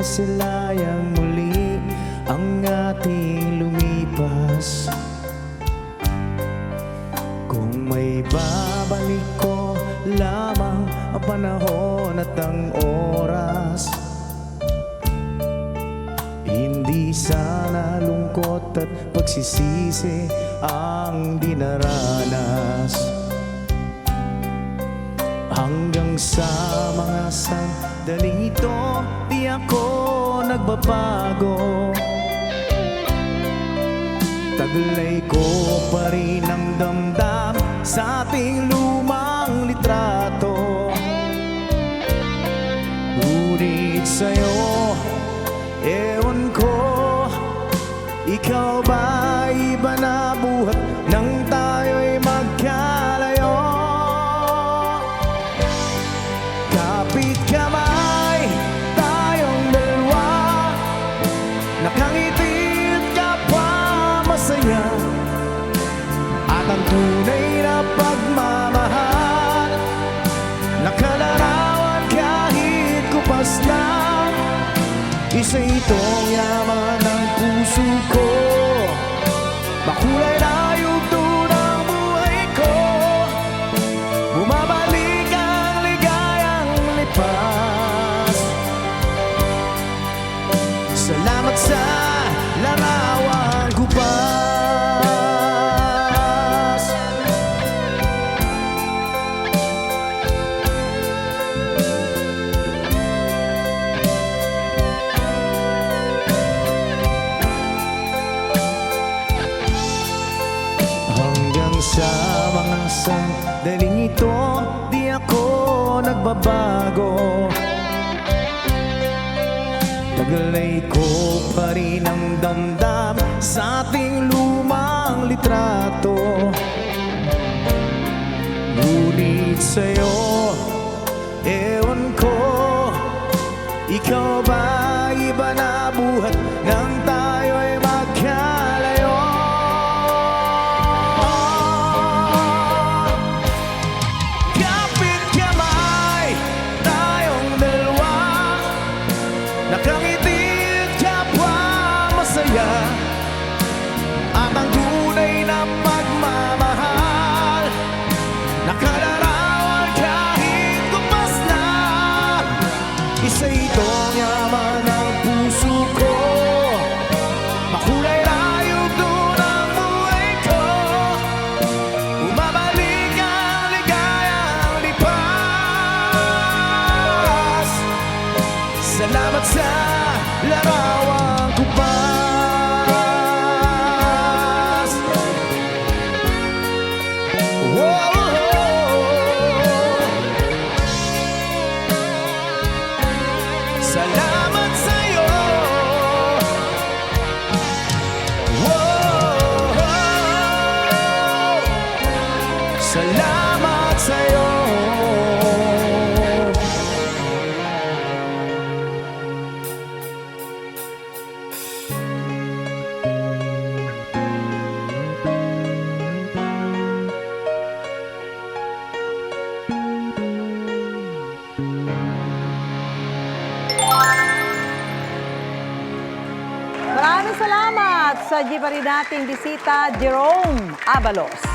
silayang muli ang ating lumipas. Kung may babalik ko lamang ang panahon at ang oras Hindi sana lungkot at pagsisisi ang dinaranas sa mga sandaling ito Di ako nagbabago. Taglay ko pa rin ang damdam Sa ating lumang litrato. Ngunit sa'yo Ewan ko Ikaw ba iba na buhat Nang 谁懂呀？Sa mga sandaling ito Di ako nagbabago. Tagalay ko pa rin ang damdam Sa ating lumang litrato. Ngunit sa'yo Ewan ko Ikaw ba iba na buhat Nang Salamat sa larawan ko pas Salamat Maraming salamat sa di pa rin nating bisita, Jerome Abalos.